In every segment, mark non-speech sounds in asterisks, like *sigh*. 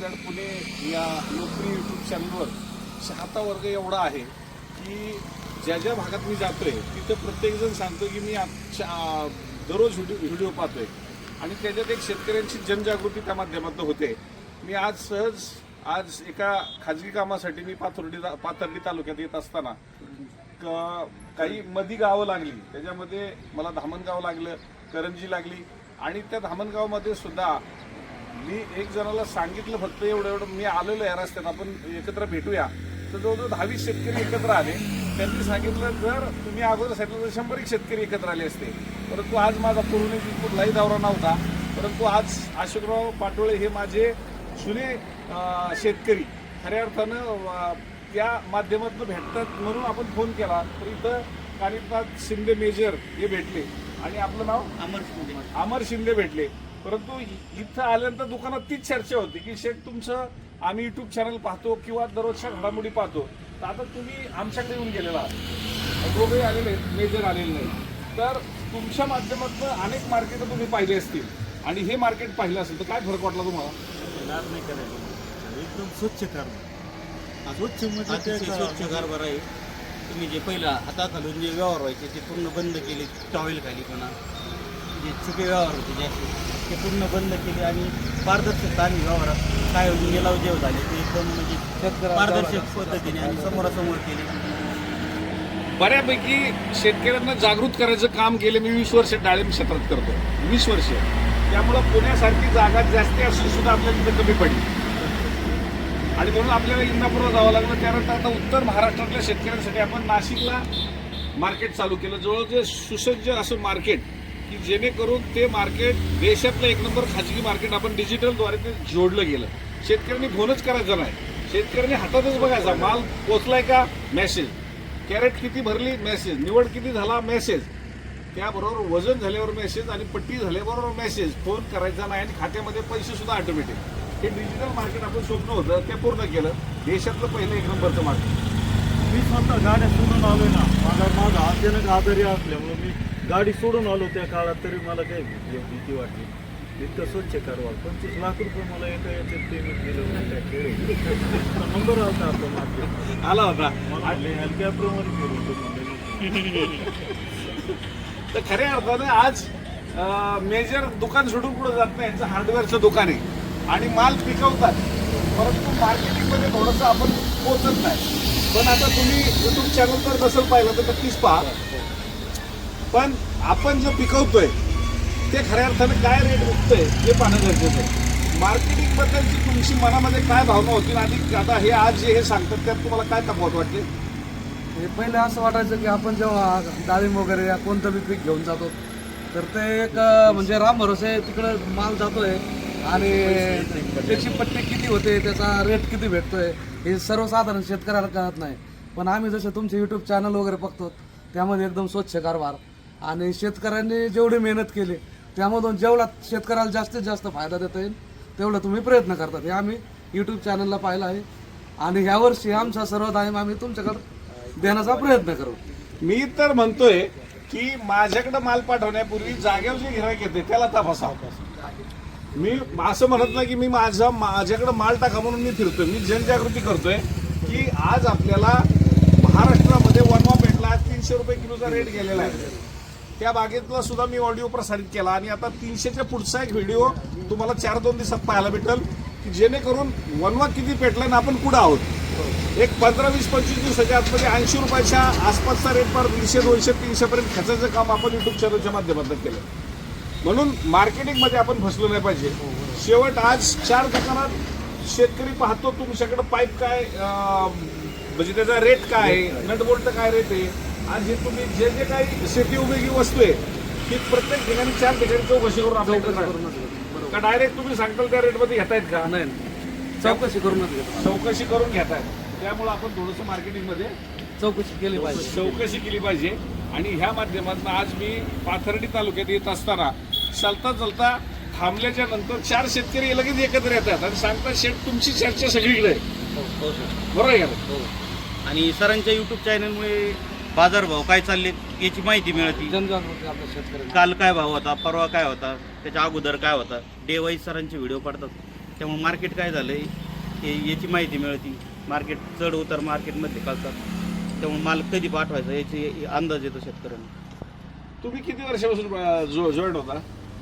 Zed Pune या लोकप्रिय YouTube चॅनलवर चाहता वर्ग एवढा आहे की ज्या ज्या भागात मी जातोय तिथं प्रत्येकजण सांगतो की मी आजच्या दररोज व्हिडिओ व्हिडिओ पाहतोय. आणि त्याच्यात एक शेतकऱ्यांची जनजागृती त्या माध्यमातून होते. मी आज सहज आज एका खाजगी कामासाठी मी पाथर्डी पाथर्डी तालुक्यात येत असताना क- काही मधी गावं लागली. त्याच्यामध्ये मला धामणगाव लागलं करंजी लागली. आणि त्या धामणगावमध्ये सुद्धा मी एक जणाला सांगितलं फक्त एवढं एवढं. मी आलेलो या रस्त्यात. आपण एकत्र भेटूया. तर जवळजवळ दहावीस शेतकरी एकत्र आले. त्यांनी सांगितलं जर तुम्ही अगोदर सांगितलं तर शंभर एक शेतकरी एकत्र आले असते. परंतु आज माझा पूर्णिजी कुठलाही दौरा नव्हता. परंतु आज अशोकराव पाटोळे हे माझे जुने शेतकरी. खऱ्या अर्थानं त्या माध्यमातून भेटतात म्हणून आपण फोन केला. तर इथं कानिपनाथ शिंदे मेजर हे भेटले. आणि आपलं नाव? अमर शिंदे. अमर शिंदे भेटले. परंतु इथं आल्यानंतर दुकानात तीच चर्चा होती की शेठ तुमचं आम्ही युट्यूब चॅनल पाहतो किंवा दररोजच्या घडामोडी पाहतो. तर आता तुम्ही आमच्याकडे येऊन गेलेला आहात. दोघे आलेले आहेत, मेजर आलेले नाही तर तुमच्या माध्यमातून अनेक मार्केट तुम्ही पाहिले असतील. आणि हे मार्केट पाहिलं असेल तर काय फरक वाटला तुम्हाला? लाभ नाही करायचं. एकदम स्वच्छ करणं स्वच्छ म्हणजे स्वच्छ कारभार आहे. तुम्ही जे पहिला हाताखालून जे व्यवहार व्हायचे ते पूर्ण बंद केले टॉवेल खाली म्हणा. जे चुके व्यवहार होते जे असे ते पूर्ण बंद केले आणि पारदर्शकता आणि व्यवहारात काय निलाव जे झाले. ते एकदम म्हणजे पारदर्शक पद्धतीने आणि समोरासमोर केले. बऱ्यापैकी शेतकऱ्यांना जागृत करायचं काम गेले मी वीस वर्ष डाळिंब क्षेत्रात करतो. वीस वर्ष. त्यामुळं पुण्यासारखी जागा जास्ती असून सुद्धा आपल्याला तिथे कमी पडली. आणि म्हणून आपल्याला इंदापूरला जावं लागलं. त्यानंतर आता उत्तर महाराष्ट्रातल्या शेतकऱ्यांसाठी आपण नाशिकला मार्केट चालू केलं. जवळ जे सुसज्ज असं मार्केट की जेणेकरून ते मार्केट देशातलं एक नंबर खाजगी मार्केट आपण डिजिटलद्वारे ते जोडलं गेलं. शेतकऱ्यांनी फोनच करायचा नाही. शेतकऱ्यांनी हातातच बघायचा माल पोचलाय का? मेसेज कॅरेट किती भरली? मेसेज निवड किती झाला? मेसेज त्याबरोबर वजन झाल्यावर मेसेज आणि पट्टी झाल्याबरोबर मेसेज फोन करायचा नाही आणि खात्यामध्ये पैसे सुद्धा ऑटोमॅटिक हे डिजिटल मार्केट आपण स्वप्न होतं ते पूर्ण केलं. देशातलं पहिलं एक नंबरचं मार्केट मी स्वतः गाड्या सोडून आलोय ना. माझा माझा अचानक आजारी असल्यामुळे मी गाडी सोडून आलो त्या काळात तरी मला काही भीती भीती वाटली. इतकं स्वच्छ कारभार पंचवीस लाख रुपये मला एका याच्यात पेमेंट नंबर होता आपला मार्केट आला होता. म्हणले हलक्या प्रमाणे केलं होतं. *laughs* तर खऱ्या अर्थानं आज मेजर दुकान सोडून पुढे जात नाही यांचं हार्डवेअरचं दुकान आहे. आणि माल पिकवतात. परंतु मार्केटिंगमध्ये थोडंसं आपण पोचत नाही. पण आता तुम्ही युट्यूब चॅनल तर नसेल पाहिलं तर नक्कीच पहा. पण आपण जे पिकवतोय ते खऱ्या अर्थानं काय रेट विकतोय हे पाहणं गरजेचं आहे. मार्केटिंग बद्दलची तुमची मनामध्ये काय भावना होती आणि आता हे आज जे हे सांगतात त्यात तुम्हाला काय तफावत वाटते हे पहिले असं वाटायचं की आपण जेव्हा डाळिंब वगैरे या कोणतं बी पीक घेऊन जातो तर ते एक म्हणजे राम भरोसे तिकडं माल जातोय आणि त्याची पट्टी किती होते त्याचा रेट किती भेटतोय हे सर्वसाधारण शेतकऱ्याला कळत नाही. पण आम्ही जसे तुमचे युट्यूब चॅनल वगैरे बघतो त्यामध्ये एकदम स्वच्छ कारभार. आणि शेतकऱ्यांनी जेवढी मेहनत केली त्यामधून जेवढा शेतकऱ्याला जास्तीत जास्त फायदा देता येईल तेवढा तुम्ही प्रयत्न करतात. हे आम्ही यूट्यूब चॅनलला पाहिलं आहे. आणि ह्यावर्षी आमचा सर्व दायम आम्ही तुमच्याकडे देण्याचा प्रयत्न करू. मी तर म्हणतोय की माझ्याकडे माल पाठवण्यापूर्वी जागेवर जे गिरायक येते त्याला तपासा मी असं म्हणत नाही की मी माझा माझ्याकडे माल टाका म्हणून मी फिरतोय. मी जनजागृती करतोय की आज आपल्याला महाराष्ट्रामध्ये वनवा पेटला तीनशे रुपये किलोचा रेट गेलेला आहे. त्या बागेतला सुद्धा मी ऑडिओ प्रसारित केला आणि आता तीनशेच्या पुढचा एक व्हिडिओ तुम्हाला चार दोन दिवसात पाहायला भेटेल की जेणेकरून वनवा किती पेटला आणि आपण कुठं आहोत. एक पंधरा वीस पंचवीस दिवसाच्या आतमध्ये ऐंशी रुपयाच्या आसपासचा रेट पर दीडशे दोनशे तीनशे पर्यंत खेचायचं काम आपण युट्यूब चॅनलच्या माध्यमातून केलं. म्हणून मार्केटिंगमध्ये आपण फसलो नाही पाहिजे. शेवट आज चार दुकानात शेतकरी पाहतो तुमच्याकडे पाईप काय म्हणजे त्याचा रेट काय आहे नटबोल्ट काय रेट आहे? आज हे तुम्ही जे जे काही शेती उपयोगी वस्तू आहे ती प्रत्येक ठिकाणी चार ठिकाणी चौकशी करून आपल्याकडे का डायरेक्ट तुम्ही सांगताल त्या रेटमध्ये घेतायत का? नाही. चौकशी करूनच घेतो चौकशी करून घेतायत. त्यामुळे आपण थोडंसं मार्केटिंगमध्ये चौकशी केली पाहिजे. चौकशी केली पाहिजे. आणि ह्या माध्यमातून आज मी पाथर्डी तालुक्यात येत असताना चालता चालता थांबल्याच्या नंतर चार शेतकरी लगेच एकत्र येतात आणि सांगतात शेठ तुमची चर्चा सगळीकडे हो हो सर बरोबर आहे हो. आणि सरांच्या युट्यूब चॅनलमुळे बाजारभाव काय चालले याची माहिती मिळते. जनजागृती आपल्या शेतकऱ्यांना. काल काय भाव होता परवा काय होता त्याच्या अगोदर काय होता डे वाईज सरांचे व्हिडिओ पडतात. त्यामुळे मार्केट काय झालं आहे हे याची माहिती मिळते. मार्केट चढ उतार मार्केटमध्ये कळतात त्यामुळे माल कधी पाठवायचा याची अंदाज येतो शेतकऱ्यांना. तुम्ही किती वर्षापासून जॉईन होता?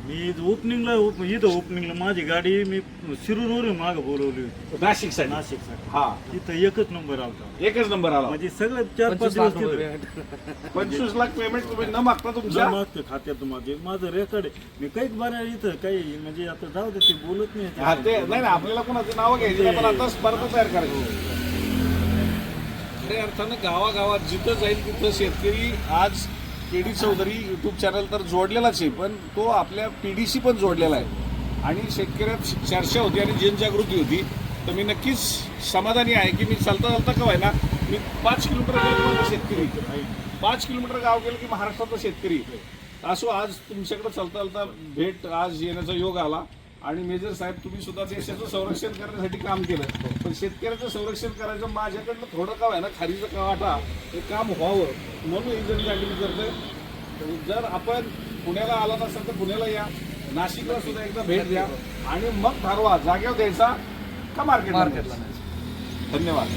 मी ओपनिंगला ओप- इथं ओपनिंगला माझी गाडी मी शिरूरवरून मागं बोलवली होती. नाशिकसाठी नाशिकसाठी. हा. तिथं एकच नंबर आलता एकच नंबर आला म्हणजे सगळं चार पाच पंचवीस दिवस लाख रुपये. पंचवीस लाख पेमेंट तुम्ही न मागता तुमच्या? मागतं खात्यात माझे माझं रेकॉर्ड आहे. मी काहीच बऱ्या इथं काही म्हणजे आता जाऊ दे ते बोलत नाही. हा ते नाही नाही आपल्याला कोणाची नावं घ्यायची नाही, पण आता स्पर्धा तयार करायची. खऱ्या अर्थानं गावागावात जिथं जाईल तिथं शेतकरी आज K D Chaudhari YouTube channel तर जोडलेलाच आहे पण तो आपल्या पिढीशी पण जोडलेला आहे. आणि शेतकऱ्यात चर्चा होती आणि जनजागृती होती. तर मी नक्कीच समाधानी आहे की मी चालता चालता का व्हायला मी पाच किलोमीटर गेलो शेतकरी पाच किलोमीटर गाव गेलं की महाराष्ट्रातला शेतकरी असो आज तुमच्याकडे चालता चालता भेट आज येण्याचा योग आला. आणि मेजर साहेब तुम्ही सुद्धा देशाचं संरक्षण करण्यासाठी काम केलं पण शेतकऱ्याचं संरक्षण करायचं माझ्याकडनं थोडं का आहे ना खारीचं का वाटा हे काम व्हावं म्हणून ही जनजागृती करतोय. जर आपण पुण्याला आला नसेल तर पुण्याला या नाशिकला सुद्धा एकदा भेट द्या आणि मग ठरवा जागेवर द्यायचा का मार्केटला मार्केटला? धन्यवाद.